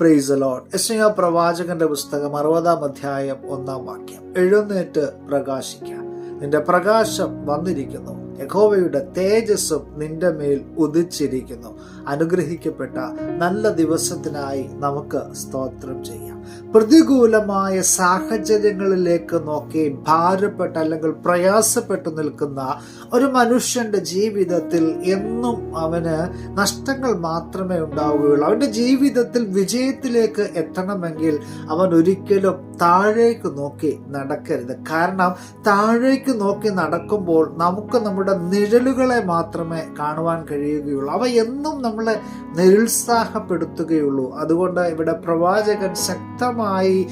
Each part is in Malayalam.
പ്രൈസ് ലോഡ് യശയ പ്രവാചകന്റെ പുസ്തകം അറുപതാം അധ്യായം ഒന്നാം വാക്യം. എഴുന്നേറ്റ് പ്രകാശിക്കാം. നിന്റെ പ്രകാശം വന്നിരിക്കുന്നു. യഹോവയുടെ തേജസ്സും നിന്റെ മേൽ ഉദിച്ചിരിക്കുന്നു. അനുഗ്രഹിക്കപ്പെട്ട നല്ല ദിവസത്തിനായി നമുക്ക് സ്തോത്രം ചെയ്യാം. പ്രതികൂലമായ സാഹചര്യങ്ങളിലേക്ക് നോക്കി ഭാരപ്പെട്ട് അല്ലെങ്കിൽ പ്രയാസപ്പെട്ടു നിൽക്കുന്ന ഒരു മനുഷ്യന്റെ ജീവിതത്തിൽ എന്നും അവന് നഷ്ടങ്ങൾ മാത്രമേ ഉണ്ടാവുകയുള്ളൂ. അവന്റെ ജീവിതത്തിൽ വിജയത്തിലേക്ക് എത്തണമെങ്കിൽ അവൻ ഒരിക്കലും താഴേക്ക് നോക്കി നടക്കരുത്. കാരണം താഴേക്ക് നോക്കി നടക്കുമ്പോൾ നമുക്ക് നമ്മുടെ നിഴലുകളെ മാത്രമേ കാണുവാൻ കഴിയുകയുള്ളൂ. അവ എന്നും നമ്മളെ നിരുത്സാഹപ്പെടുത്തുകയുള്ളൂ. അതുകൊണ്ട് ഇവിടെ പ്രവാചകൻ ശക്തമായി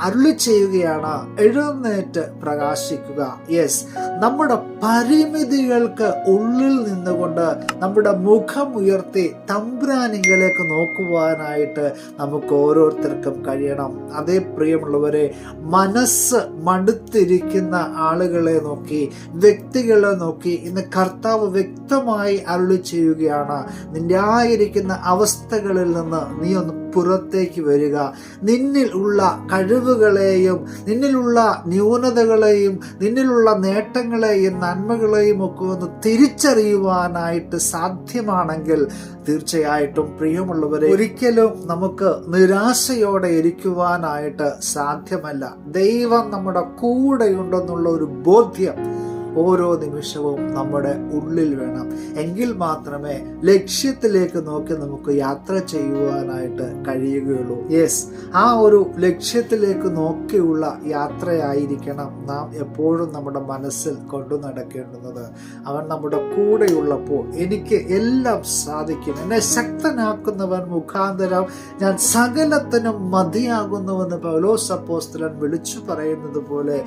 അരുളി ചെയ്യുകയാണ്. എഴുന്നേറ്റ് പ്രകാശിക്കുക. യെസ് നമ്മുടെ പരിമിതികൾക്ക് ഉള്ളിൽ നിന്നുകൊണ്ട് നമ്മുടെ മുഖം ഉയർത്തി തമ്പ്രാനികളിലേക്ക് നോക്കുവാനായിട്ട് നമുക്ക് ഓരോരുത്തർക്കും കഴിയണം. അതേ പ്രിയമുള്ളവരെ മനസ്സ് മടുത്തിരിക്കുന്ന ആളുകളെ നോക്കി വ്യക്തികളെ നോക്കി ഇന്ന് കർത്താവ് വ്യക്തമായി അരുളി ചെയ്യുകയാണ്. നിന്റെ ആയിരിക്കുന്ന അവസ്ഥകളിൽ നിന്ന് നീ ഒന്ന് പുറത്തേക്ക് വരിക. നിന്നിൽ ഉള്ള കഴിവുകളെയും നിന്നിലുള്ള ന്യൂനതകളെയും നിന്നിലുള്ള നേട്ടങ്ങളെയും നന്മകളെയും ഒക്കെ ഒന്ന് തിരിച്ചറിയുവാനായിട്ട് സാധ്യമാണെങ്കിൽ തീർച്ചയായിട്ടും പ്രിയമുള്ളവരെ ഒരിക്കലും നമുക്ക് നിരാശയോടെ ഇരിക്കുവാനായിട്ട് സാധ്യമല്ല. ദൈവം നമ്മുടെ കൂടെയുണ്ടെന്നുള്ള ഒരു ബോധ്യം ഓരോ നിമിഷവും നമ്മുടെ ഉള്ളിൽ വേണം. എങ്കിൽ മാത്രമേ ലക്ഷ്യത്തിലേക്ക് നോക്കി നമുക്ക് യാത്ര ചെയ്യുവാനായിട്ട് കഴിയുകയുള്ളൂ. യെസ് ആ ഒരു ലക്ഷ്യത്തിലേക്ക് നോക്കിയുള്ള യാത്രയായിരിക്കണം നാം എപ്പോഴും നമ്മുടെ മനസ്സിൽ കൊണ്ടു നടക്കേണ്ടുന്നത്. അവൻ നമ്മുടെ കൂടെയുള്ളപ്പോൾ എനിക്ക് എല്ലാം സാധിക്കും. എന്നെ ശക്തനാക്കുന്നവൻ മുഖാന്തരം ഞാൻ സകലത്തിനും മതിയാകുന്നുവെന്ന് പൗലോസ് അപ്പോസ്തലൻ വിളിച്ചു പറയുന്നത് പോലെ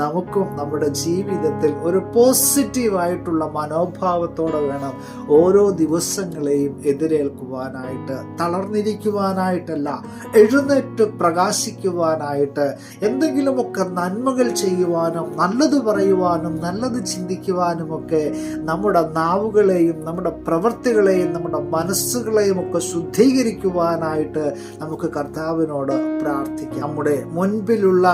നമുക്കും നമ്മുടെ ജീവിതത്തിൽ ഒരു പോസിറ്റീവ് ആയിട്ടുള്ള മനോഭാവത്തോടെ വേണം ഓരോ ദിവസങ്ങളെയും എതിരേൽക്കുവാനായിട്ട് തളർന്നിരിക്കുവാനായിട്ടല്ല എഴുന്നേറ്റ് പ്രകാശിക്കുവാനായിട്ട് എന്തെങ്കിലുമൊക്കെ നന്മകൾ ചെയ്യുവാനും നല്ലത് പറയുവാനും നല്ലത് ചിന്തിക്കുവാനും ഒക്കെ നമ്മുടെ നാവുകളെയും നമ്മുടെ പ്രവൃത്തികളെയും നമ്മുടെ മനസ്സുകളെയും ഒക്കെ ശുദ്ധീകരിക്കുവാനായിട്ട് നമുക്ക് കർത്താവിനോട് പ്രാർത്ഥിക്കാം. നമ്മുടെ മുൻപിലുള്ള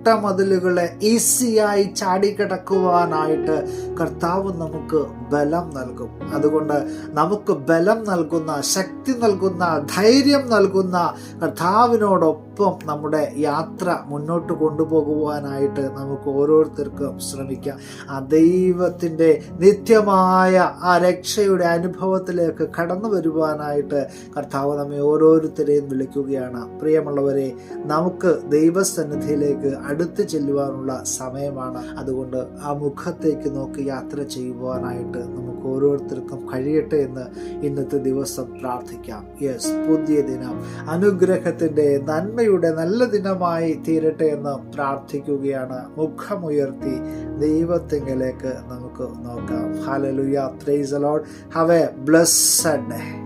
കോട്ടമതിലുകളെ ഈസിയായി ചാടിക്കിടക്കുവാനായിട്ട് കർത്താവ് നമുക്ക് ബലം നൽകും. അതുകൊണ്ട് നമുക്ക് ബലം നൽകുന്ന ശക്തി നൽകുന്ന ധൈര്യം നൽകുന്ന കർത്താവിനോടൊപ്പം നമ്മുടെ യാത്ര മുന്നോട്ട് കൊണ്ടുപോകുവാനായിട്ട് നമുക്ക് ഓരോരുത്തർക്കും ശ്രമിക്കാം. ആ ദൈവത്തിന്റെ നിത്യമായ ആ രക്ഷയുടെ അനുഭവത്തിലേക്ക് കടന്നു വരുവാനായിട്ട് കർത്താവ് നമ്മെ ഓരോരുത്തരെയും വിളിക്കുകയാണ്. പ്രിയമുള്ളവരെ നമുക്ക് ദൈവസന്നിധിയിലേക്ക് അടുത്ത് ചെല്ലുവാനുള്ള സമയമാണ്. അതുകൊണ്ട് ആ മുഖത്തേക്ക് നോക്കി യാത്ര ചെയ്യുവാനായിട്ട് നമുക്ക് ഓരോരുത്തർക്കും കഴിയട്ടെ എന്ന് ഇന്നത്തെ ദിവസം പ്രാർത്ഥിക്കാം. യെസ് പുതിയ ദിനം അനുഗ്രഹത്തിന്റെ നന്മയുടെ നല്ല ദിനമായി തീരട്ടെ എന്ന് പ്രാർത്ഥിക്കുകയാണ്. മുഖമുയർത്തി ദൈവത്തിങ്കലേക്ക് നമുക്ക് നോക്കാം. Hallelujah thrice aloud have a blessed day